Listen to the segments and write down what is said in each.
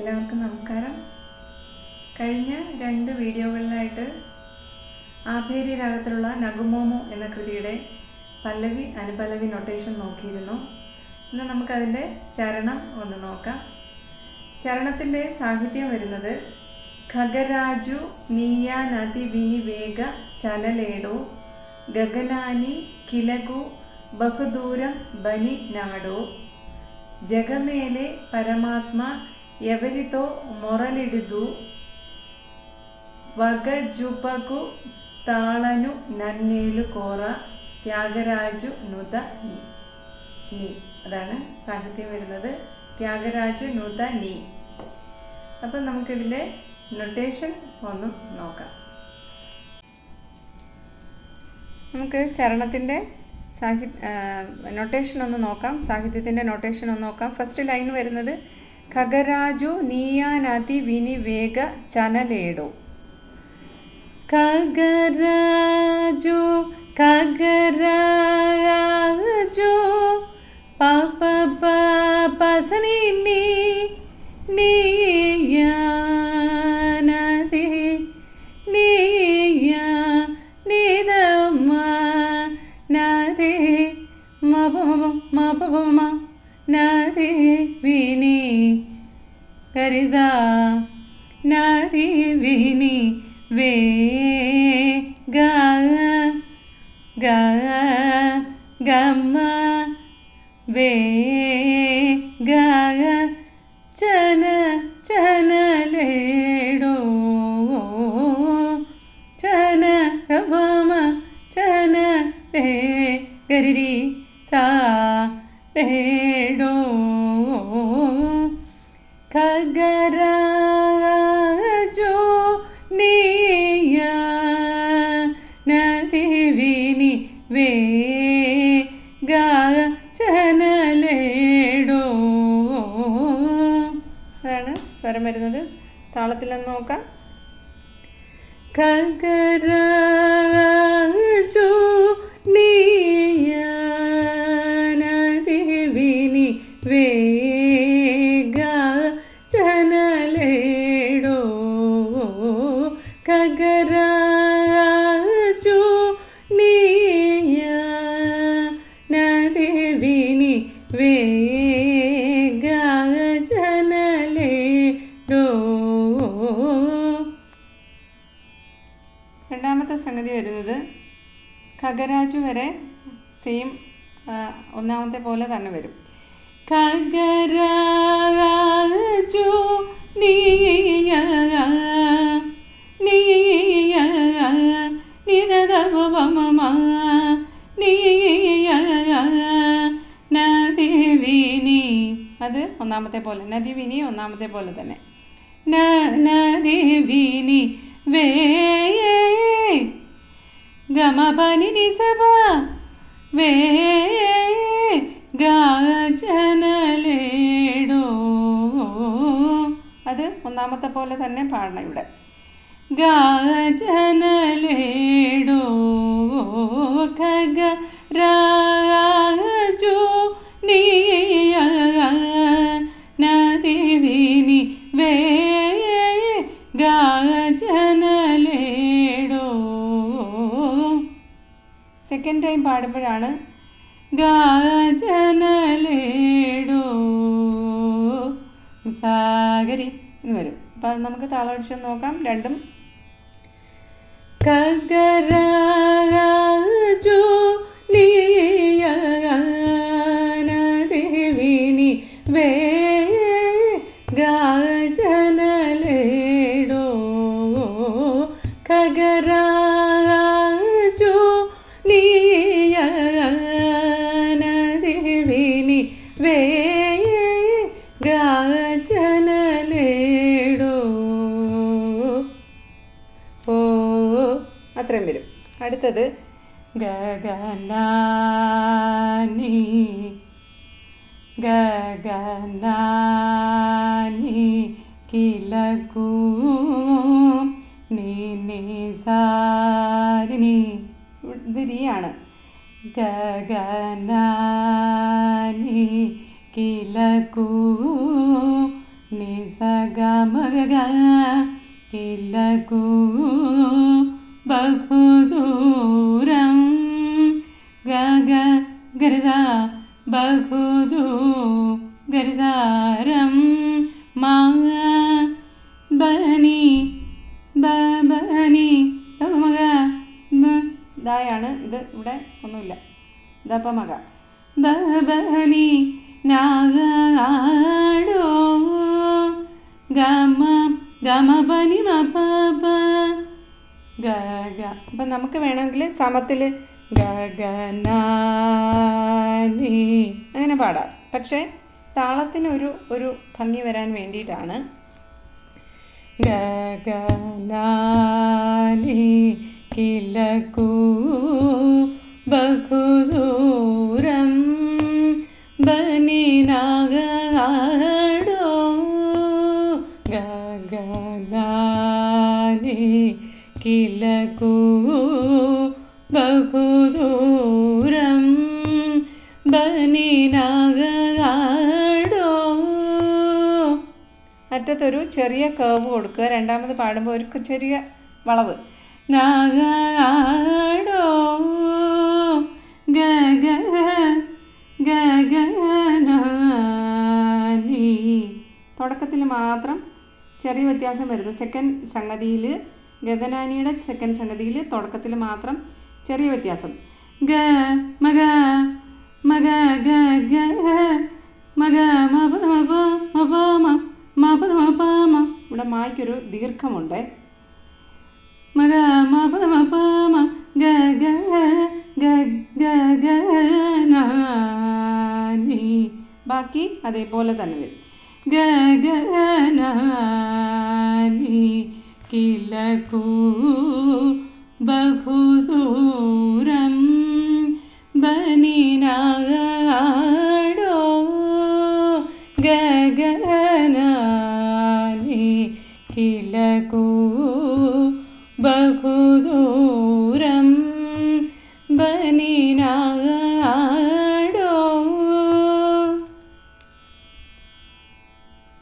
എല്ലാവർക്കും നമസ്കാരം. കഴിഞ്ഞ രണ്ട് വീഡിയോകളിലായിട്ട് ആഭേരി രാഗത്തിലുള്ള നഗുമോമോ എന്ന കൃതിയുടെ പല്ലവി അനുപല്ലവി നൊട്ടേഷൻ നോക്കിയിരുന്നു. ഇന്ന് നമുക്കതിന്റെ ചരണം ഒന്ന് നോക്കാം. ചരണത്തിന്റെ സാഹിത്യം വരുന്നത് ഖഗരാജു നീയാ നദി വിനിവേഗ ചലലേടോ ഗഗനാനി കിലകു ബഹുദൂരം ബനി നാടോ ജഗമേലെ പരമാത്മ ఎవరితో మొరలిడుదు వగజుపకు తాళను నన్నేలు కోర ത്യാഗരാജു നുത നീ നീ അതാണ് സാഹിത്യം വരുന്നത് ത്യാഗരാജു നുത നീ അപ്പം നമുക്കിതിൻ്റെ നൊട്ടേഷൻ ഒന്ന് നോക്കാം നമുക്ക് ചരണത്തിൻ്റെ സാഹി നൊട്ടേഷൻ ഒന്ന് നോക്കാം സാഹിത്യത്തിൻ്റെ നൊട്ടേഷൻ ഒന്ന് നോക്കാം ഫസ്റ്റ് ലൈൻ വരുന്നത് ഖഗരാജു നീയാനതി വിനിവേഗ ചനലേടോ ഖഗരാജു ഖഗരാജു പപ പസനി നീ നീയാനതി നീയ നീതമ്മ നാദേ മപ മപ മ നാദേ വിനി കരിസ നാദി വിനി വേ ഗ ഗമ വേ ഗ ചന ചനലേടോ ചന ഗമ ചന ലേ ഗരിരി സ്വരം വരുന്നത്? താളത്തിലൊന്ന് നോക്കാം. ഖഗരാജു നീയാനദിവിനി വേഗ ചനലേടോ ഖഗരാജു വരെ സെയിം ഒന്നാമത്തെ പോലെ തന്നെ വരും. കഗരാജു അത് ഒന്നാമത്തെ പോലെ നദിവിനി ഒന്നാമത്തെ പോലെ തന്നെ. നദിവിനി വേ നിസഭ വേ ഗാജനലേടോ. അത് ഒന്നാമത്തെ പോലെ തന്നെ പാടണം ഇവിടെ. ഗാജനലേടോ. ഖഗ സെക്കൻഡ് ടൈം പാടുമ്പോഴാണ് ഗാജനലേടോ സാഗരി എന്ന് വരും. അപ്പം അത് നമുക്ക് താളടിച്ച് നോക്കാം. രണ്ടും. കഗരാജു അത്രയും വരും. അടുത്തത്. ഗഗനാനി ഗഗനാനി കിലകൂ നീ സാരിനി ഇത് രീയാണ് ഗഗനാനി കിലകൂ നിസഗമഗ ಗ ബഹുദൂരം. ഗഗ ഗർജ ബഹുദൂ ഗർജാരം മാ ബനി ബനി മക ഇതായാണ്. ഇത് ഇവിടെ ഒന്നുമില്ല. ഇതപ്പ മക ബനി നാഗാടോ. ഗമ ഗമ ബനി ഗ ഗ. അപ്പം നമുക്ക് വേണമെങ്കിൽ സമത്തിൽ ഗ ഗ അങ്ങനെ പാടാം. പക്ഷേ താളത്തിനൊരു ഒരു ഭംഗി വരാൻ വേണ്ടിയിട്ടാണ് ഗഗനാനി കിലകൂ ബഹുദൂരം കിലക്കൂ ബഹുദൂരം ബനിനാഗാടോ അറ്റത്തൊരു ചെറിയ കേവ് കൊടുക്കുക. രണ്ടാമത് പാടുമ്പോൾ ഒരു ചെറിയ വളവ്. നാഗാടോ ഗഗ ഗഗനാനി തുടക്കത്തിൽ മാത്രം ചെറിയ വ്യത്യാസം വരുന്നു. സെക്കൻഡ് സംഗതിയിൽ ഗഗനാനിയുടെ സെക്കൻഡ് സംഗതിയിൽ തുടക്കത്തിൽ മാത്രം ചെറിയ വ്യത്യാസം. ഗ മഗ മഗ ഗ ഗ മഗ മപ ഇവിടെ മായ്ക്കൊരു ദീർഘമുണ്ട്. മഗ മപ ഗ ഗ ഗ ഗ ഗ ബാക്കി അതേപോലെ തന്നെ വരും. ഗ ഗ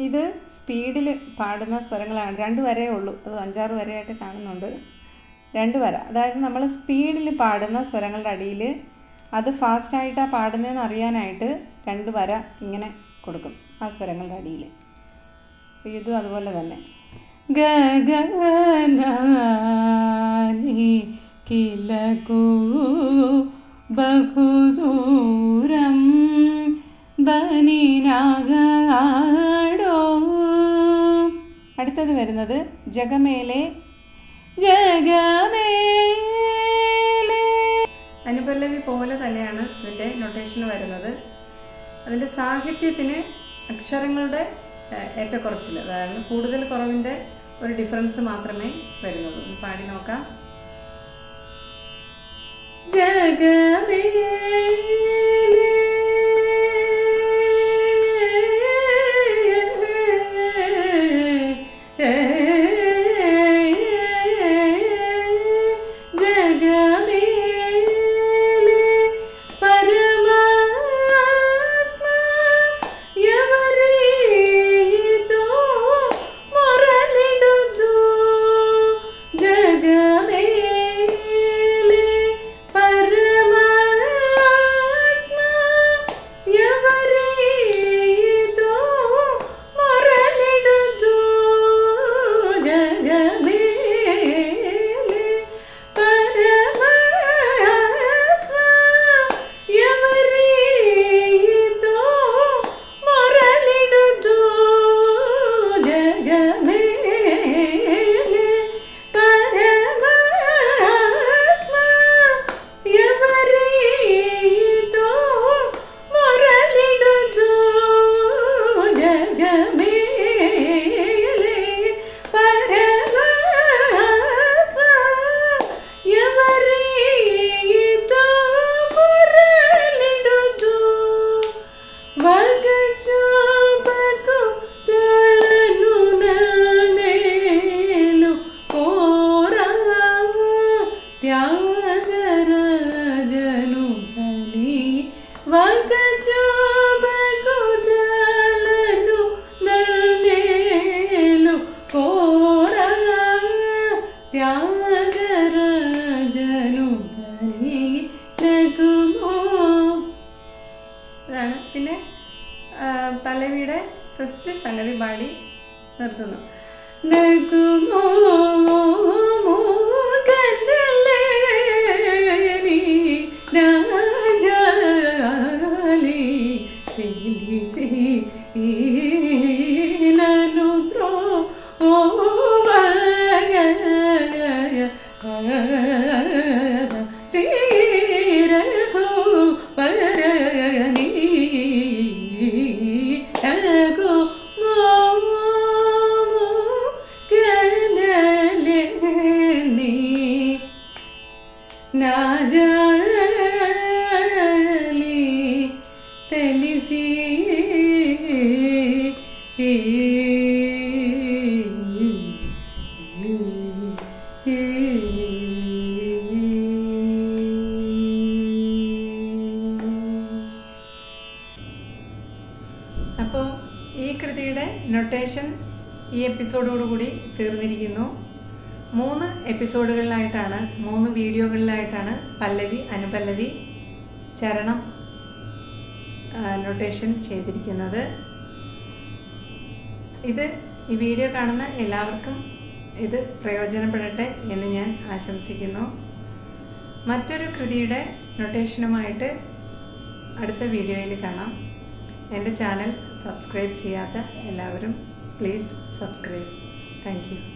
ഇത് സ്പീഡിൽ പാടുന്ന സ്വരങ്ങളാണ്. രണ്ട് വരേ ഉള്ളൂ. അത് അഞ്ചാറ് വരയായിട്ട് കാണുന്നുണ്ട്. രണ്ട് വര. അതായത് നമ്മൾ സ്പീഡിൽ പാടുന്ന സ്വരങ്ങളുടെ അടിയിൽ അത് ഫാസ്റ്റായിട്ടാണ് പാടുന്നതെന്ന് അറിയാനായിട്ട് രണ്ട് വര ഇങ്ങനെ കൊടുക്കും ആ സ്വരങ്ങളുടെ അടിയിൽ ഇതും അതുപോലെ തന്നെ. ഗഗനാനി കിലകൂ ബഹുദൂരം ബനിനാഗാടോ അടുത്തത് വരുന്നത് ജഗമേലെ. ജഗമേലെ. അനുപല്ലവി പോലെ തന്നെയാണ് ഇതിന്റെ നൊട്ടേഷൻ വരുന്നത്. അതിന്റെ സാഹിത്യത്തിന് അക്ഷരങ്ങളുടെ ഏറ്റക്കുറച്ചിൽ അതായത് കൂടുതൽ കുറവിന്റെ ഒരു ഡിഫറൻസ് മാത്രമേ വരുന്നുള്ളൂ. പാടി നോക്കാം. ജഗമേലെ 真的 അപ്പോൾ ഈ കൃതിയുടെ നൊട്ടേഷൻ ഈ എപ്പിസോഡോടുകൂടി തീർന്നിരിക്കുന്നു. മൂന്ന് എപ്പിസോഡുകളിലായിട്ടാണ് മൂന്ന് വീഡിയോകളിലായിട്ടാണ് പല്ലവി അനുപല്ലവി ചരണം നൊട്ടേഷൻ ചെയ്തിരിക്കുന്നത്. ഇത് ഈ വീഡിയോ കാണുന്ന എല്ലാവർക്കും ഇത് പ്രയോജനപ്പെടട്ടെ എന്ന് ഞാൻ ആശംസിക്കുന്നു. മറ്റൊരു കൃതിയുടെ നൊട്ടേഷനുമായിട്ട് അടുത്ത വീഡിയോയിൽ കാണാം. എന്റെ ചാനൽ സബ്സ്ക്രൈബ് ചെയ്യാത്ത എല്ലാവരും പ്ലീസ് സബ്സ്ക്രൈബ്. താങ്ക്